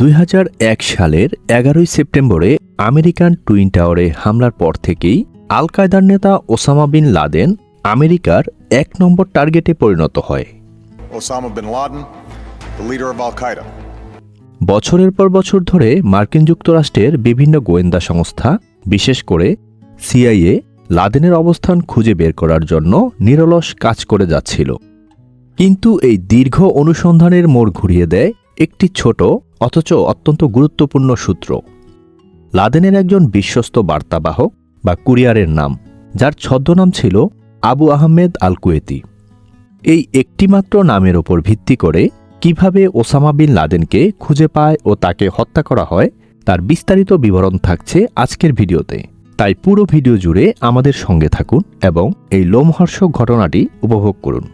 দুই হাজার এক সালের এগারোই সেপ্টেম্বরে আমেরিকান টুইন টাওয়ারে হামলার পর থেকেই আল কায়দার নেতা ওসামা বিন লাদেন আমেরিকার এক নম্বর টার্গেটে পরিণত হয়. বছরের পর বছর ধরে মার্কিন যুক্তরাষ্ট্রের বিভিন্ন গোয়েন্দা সংস্থা বিশেষ করে সিআইএ লাদেনের অবস্থান খুঁজে বের করার জন্য নিরলস কাজ করে যাচ্ছিল কিন্তু এই দীর্ঘ অনুসন্ধানের মোড় ঘুরিয়ে দেয় একটি ছোট, অথচ অত্যন্ত গুরুত্বপূর্ণ সূত্র। লাদেনের একজন বিশ্বস্ত বার্তাবাহক বা কুরিয়ারের নাম, যার ছদ্মনাম ছিল আবু আহমেদ আল কুয়েতি এই একটিমাত্র নামের ওপর ভিত্তি করে কীভাবে ওসামা বিন লাদেনকে খুঁজে পায় ও তাকে হত্যা করা হয়, তার বিস্তারিত বিবরণ থাকছে আজকের ভিডিওতে। তাই পুরো ভিডিও জুড়ে আমাদের সঙ্গে থাকুন এবং এই লোমহর্ষক ঘটনাটি উপভোগ করুন।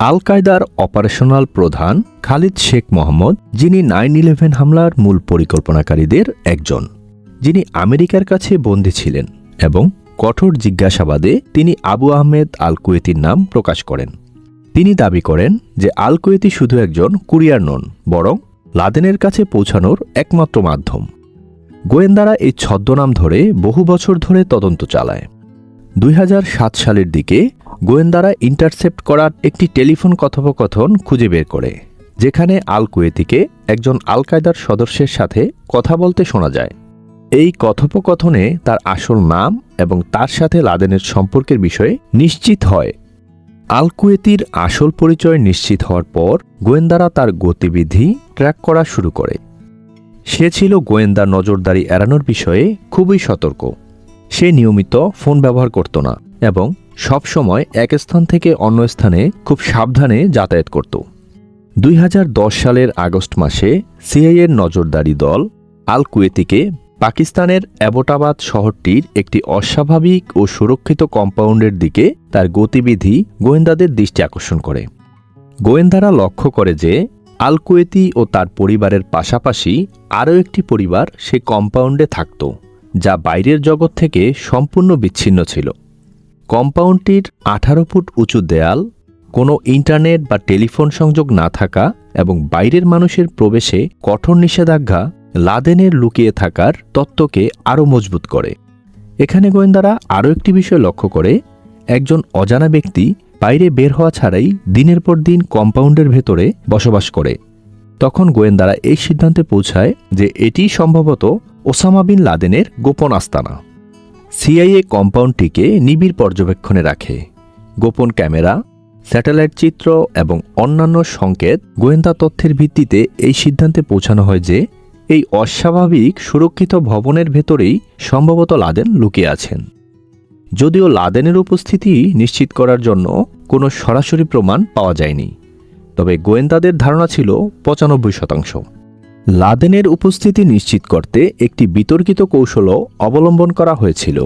আল কায়দার অপারেশনাল প্রধান খালিদ শেখ মোহাম্মদ, যিনি নাইন ইলেভেন হামলার মূল পরিকল্পনাকারীদের একজন, যিনি আমেরিকার কাছে বন্দী ছিলেন এবং কঠোর জিজ্ঞাসাবাদে তিনি আবু আহমেদ আল কুয়েতির নাম প্রকাশ করেন। তিনি দাবি করেন যে আল কুয়েতি শুধু একজন কুরিয়ার নন, বরং লাদেনের কাছে পৌঁছানোর একমাত্র মাধ্যম। গোয়েন্দারা এই ছদ্মনাম ধরে বহু বছর ধরে তদন্ত চালায়। দুই হাজার সাত সালের দিকে গোয়েন্দারা ইন্টারসেপ্ট করার একটি টেলিফোন কথোপকথন খুঁজে বের করে, যেখানে আল কুয়েতিকে একজন আল কায়দার সদস্যের সাথে কথা বলতে শোনা যায়। এই কথোপকথনে তার আসল নাম এবং তার সাথে লাদেনের সম্পর্কের বিষয়ে নিশ্চিত হয়। আল কুয়েতির আসল পরিচয় নিশ্চিত হওয়ার পর গোয়েন্দারা তার গতিবিধি ট্র্যাক করা শুরু করে। সে ছিল গোয়েন্দা নজরদারি এড়ানোর বিষয়ে খুবই সতর্ক। সে নিয়মিত ফোন ব্যবহার করত না এবং সব সময় এক স্থান থেকে অন্য স্থানে খুব সাবধানে যাতায়াত করত। দুই হাজার দশ সালের আগস্ট মাসে সিআইয়ের নজরদারি দল আল কুয়েতিকে পাকিস্তানের অ্যাবোটাবাদ শহরটির একটি অস্বাভাবিক ও সুরক্ষিত কম্পাউন্ডের দিকে তার গতিবিধি গোয়েন্দাদের দৃষ্টি আকর্ষণ করে। গোয়েন্দারা লক্ষ্য করে যে আল কুয়েতি ও তার পরিবারের পাশাপাশি আরও একটি পরিবার সে কম্পাউন্ডে থাকত, যা বাইরের জগৎ থেকে সম্পূর্ণ বিচ্ছিন্ন ছিল। কম্পাউন্ডটির আঠারো ফুট উঁচু দেয়াল, কোনো ইন্টারনেট বা টেলিফোন সংযোগ না থাকা এবং বাইরের মানুষের প্রবেশে কঠোর নিষেধাজ্ঞা, লাদেনের লুকিয়ে থাকার তত্ত্বকে আরও মজবুত করে। এখানে গোয়েন্দারা আরও একটি বিষয় লক্ষ্য করে, একজন অজানা ব্যক্তি বাইরে বের হওয়া ছাড়াই দিনের পর দিন কম্পাউন্ডের ভেতরে বসবাস করে। তখন গোয়েন্দারা এই সিদ্ধান্তে পৌঁছায় যে এটি সম্ভবত ওসামা বিন লাদেনের গোপন আস্তানা। সিআইএ কম্পাউন্ডটিকে নিবিড় পর্যবেক্ষণে রাখে। গোপন ক্যামেরা, স্যাটেলাইট চিত্র এবং অন্যান্য সংকেত গোয়েন্দা তথ্যের ভিত্তিতে এই সিদ্ধান্তে পৌঁছানো হয় যে এই অস্বাভাবিক সুরক্ষিত ভবনের ভেতরেই সম্ভবত লাদেন লুকিয়ে আছেন। যদিও লাদেনের উপস্থিতি নিশ্চিত করার জন্য কোনো সরাসরি প্রমাণ পাওয়া যায়নি, তবে গোয়েন্দাদের ধারণা ছিল পঁচানব্বই শতাংশ। লাদেনের উপস্থিতি নিশ্চিত করতে একটি বিতর্কিত কৌশলও অবলম্বন করা হয়েছিল।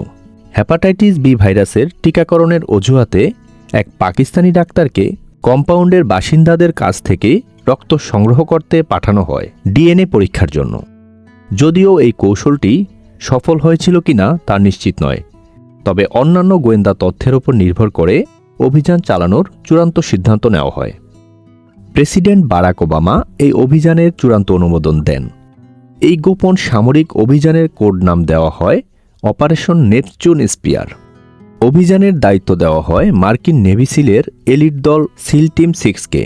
হ্যাপাটাইটিস বি ভাইরাসের টিকাকরণের অজুহাতে এক পাকিস্তানি ডাক্তারকে কম্পাউন্ডের বাসিন্দাদের কাছ থেকে রক্ত সংগ্রহ করতে পাঠানো হয় ডিএনএ পরীক্ষার জন্য। যদিও এই কৌশলটি সফল হয়েছিল কিনা তা নিশ্চিত নয়। তবে অন্যান্য গোয়েন্দা তথ্যের উপর নির্ভর করে অভিযান চালানোর চূড়ান্ত সিদ্ধান্ত নেওয়া হয়। প্রেসিডেন্ট বারাক ওবামা এই অভিযানের চূড়ান্ত অনুমোদন দেন। এই গোপন সামরিক অভিযানের কোড নাম দেওয়া হয় অপারেশন নেপচুন স্পিয়ার। অভিযানের দায়িত্ব দেওয়া হয় মার্কিন নেভিসিলের এলিট দল সিল টিম সিক্সকে।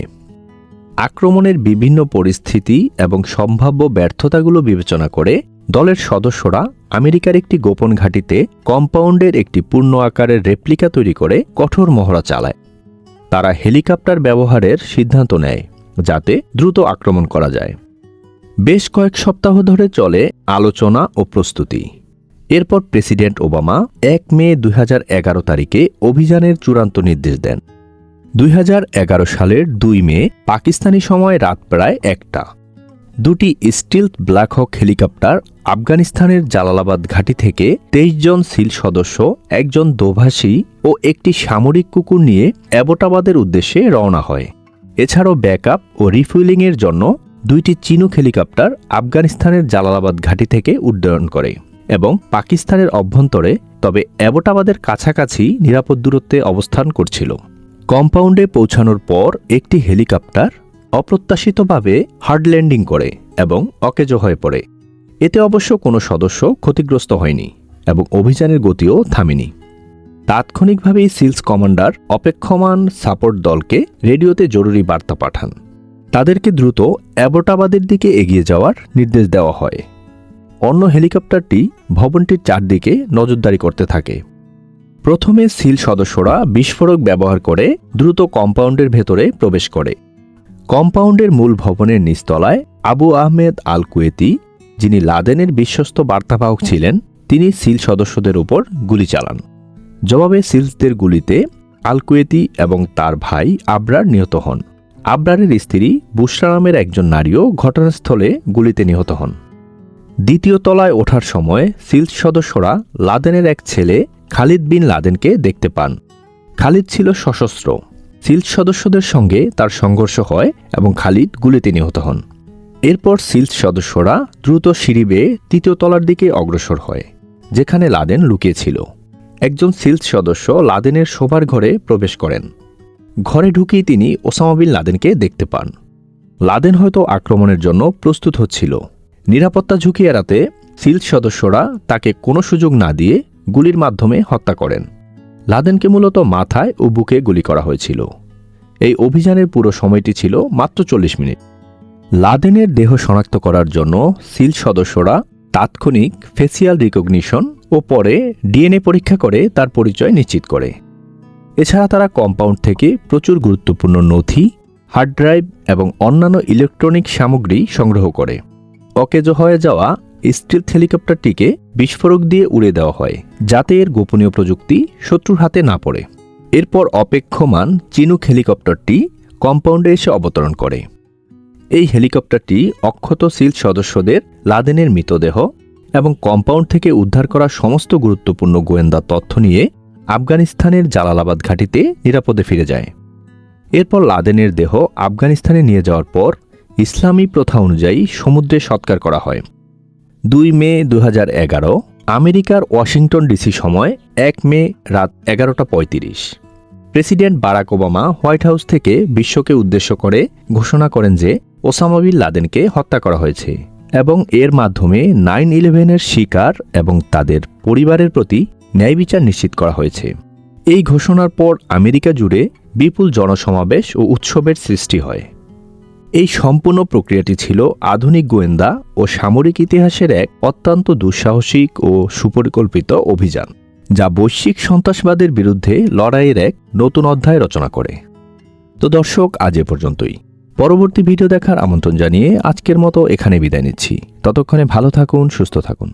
আক্রমণের বিভিন্ন পরিস্থিতি এবং সম্ভাব্য ব্যর্থতাগুলো বিবেচনা করে দলের সদস্যরা আমেরিকার একটি গোপন ঘাঁটিতে কম্পাউন্ডের একটি পূর্ণ আকারের রেপ্লিকা তৈরি করে কঠোর মহড়া চালায়। তারা হেলিকপ্টার ব্যবহারের সিদ্ধান্ত নেয়, যাতে দ্রুত আক্রমণ করা যায়। বেশ কয়েক সপ্তাহ ধরে চলে আলোচনা ও প্রস্তুতি। এরপর প্রেসিডেন্ট ওবামা এক মে দুই হাজার এগারো তারিখে অভিযানের চূড়ান্ত নির্দেশ দেন। দুই হাজার এগারো সালের দুই মে পাকিস্তানি সময় রাত প্রায় একটা। দুটি স্টিলথ ব্ল্যাক হক হেলিকপ্টার আফগানিস্তানের জালালাবাদ ঘাঁটি থেকে তেইশ জন সিল সদস্য, একজন দোভাষী ও একটি সামরিক কুকুর নিয়ে অ্যাবোটাবাদের উদ্দেশ্যে রওনা হয়। এছাড়াও ব্যাকআপ ও রিফুয়েলিংয়ের জন্য দুইটি চিনুক হেলিকপ্টার আফগানিস্তানের জালালাবাদ ঘাঁটি থেকে উড্ডয়ন করে এবং পাকিস্তানের অভ্যন্তরে, তবে অ্যাবোটাবাদের কাছাকাছি নিরাপদ দূরত্বে অবস্থান করছিল। কম্পাউন্ডে পৌঁছানোর পর একটি হেলিকপ্টার অপ্রত্যাশিতভাবে হার্ড ল্যান্ডিং করে এবং অকেজো হয়ে পড়ে। এতে অবশ্য কোনো সদস্য ক্ষতিগ্রস্ত হয়নি এবং অভিযানের গতিও থামেনি। তাৎক্ষণিকভাবেই সিলস কমান্ডার অপেক্ষমান সাপোর্ট দলকে রেডিওতে জরুরি বার্তা পাঠান। তাদেরকে দ্রুত অ্যাবোটাবাদের দিকে এগিয়ে যাওয়ার নির্দেশ দেওয়া হয়। অন্য হেলিকপ্টারটি ভবনটির চারদিকে নজরদারি করতে থাকে। প্রথমে সিল সদস্যরা বিস্ফোরক ব্যবহার করে দ্রুত কম্পাউন্ডের ভেতরে প্রবেশ করে। কম্পাউন্ডের মূল ভবনের নিচতলায় আবু আহমেদ আল কুয়েতি যিনি লাদেনের বিশ্বস্ত বার্তাবাহক ছিলেন, তিনি সিল সদস্যদের উপর গুলি চালান। জবাবে সিলসদের গুলিতে আল কুয়েতি এবং তার ভাই আবরার নিহত হন। আবরারের স্ত্রী বুশরা নামের একজন নারীও ঘটনাস্থলে গুলিতে নিহত হন। দ্বিতীয় তলায় ওঠার সময় সিলস সদস্যরা লাদেনের এক ছেলে খালিদ বিন লাদেনকে দেখতে পান। খালিদ ছিল সশস্ত্র। সিলস সদস্যদের সঙ্গে তার সংঘর্ষ হয় এবং খালিদ গুলিতে নিহত হন। এরপর সিলস সদস্যরা দ্রুত সিঁড়ি বেয়ে তৃতীয় তলার দিকে অগ্রসর হয়, যেখানে লাদেন লুকিয়েছিল একজন সিলস সদস্য লাদেনের শোবার ঘরে প্রবেশ করেন। ঘরে ঢুকেই তিনি ওসামা বিন লাদেনকে দেখতে পান। লাদেন হয়তো আক্রমণের জন্য প্রস্তুত হচ্ছিল। নিরাপত্তা ঝুঁকি এড়াতে সিলস সদস্যরা তাকে কোনো সুযোগ না দিয়ে গুলির মাধ্যমে হত্যা করেন। লাদেনকে মূলত মাথায় ও বুকে গুলি করা হয়েছিল। এই অভিযানের পুরো সময়টি ছিল মাত্র চল্লিশ মিনিট। লাদেনের দেহ শনাক্ত করার জন্য সিল সদস্যরা তাৎক্ষণিক ফেসিয়াল রিকগনিশন ও পরে ডিএনএ পরীক্ষা করে তার পরিচয় নিশ্চিত করে। এছাড়া তারা কম্পাউন্ড থেকে প্রচুর গুরুত্বপূর্ণ নথি, হার্ড ড্রাইভ এবং অন্যান্য ইলেকট্রনিক সামগ্রী সংগ্রহ করে। অকেজো হয়ে যাওয়া স্টিল হেলিকপ্টারটিকে বিস্ফোরক দিয়ে উড়ে দেওয়া হয়, যাতে এর গোপনীয় প্রযুক্তি শত্রুর হাতে না পড়ে। এরপর অপেক্ষমান চিনুক হেলিকপ্টারটি কম্পাউন্ডে এসে অবতরণ করে। এই হেলিকপ্টারটি অক্ষত সিল সদস্যদের লাদেনের মৃতদেহ এবং কম্পাউন্ড থেকে উদ্ধার করা সমস্ত গুরুত্বপূর্ণ গোয়েন্দা তথ্য নিয়ে আফগানিস্তানের জালালাবাদ ঘাঁটিতে নিরাপদে ফিরে যায়। এরপর লাদেনের দেহ আফগানিস্তানে নিয়ে যাওয়ার পর ইসলামী প্রথা অনুযায়ী সমুদ্রে সৎকার করা হয়। দুই মে দু হাজার এগারো, আমেরিকার ওয়াশিংটন ডিসি সময় এক মে রাত এগারোটা পঁয়ত্রিশ। President Barack Obama White House থেকে বিশ্বকে উদ্দেশ্য করে ঘোষণা করেন যে ওসামা বিন লাদেনকে হত্যা করা হয়েছে এবং এর মাধ্যমে নাইন ইলেভেনের শিকার এবং তাদের পরিবারের প্রতি ন্যায় বিচার নিশ্চিত করা হয়েছে। এই ঘোষণার পর আমেরিকা জুড়ে বিপুল জনসমাবেশ ও উৎসবের সৃষ্টি হয়। এই সম্পূর্ণ প্রক্রিয়াটি ছিল আধুনিক গোয়েন্দা ও সামরিক ইতিহাসের এক অত্যন্ত দুঃসাহসিক ও সুপরিকল্পিত অভিযান, যা বৈশ্বিক সন্ত্রাসবাদের বিরুদ্ধে লড়াইয়ের এক নতুন অধ্যায় রচনা করে। তো দর্শক, আজ এ পর্যন্তই। পরবর্তী ভিডিও দেখার আমন্ত্রণ জানিয়ে আজকের মতো এখানে বিদায় নিচ্ছি। ততক্ষণে ভালো থাকুন, সুস্থ থাকুন।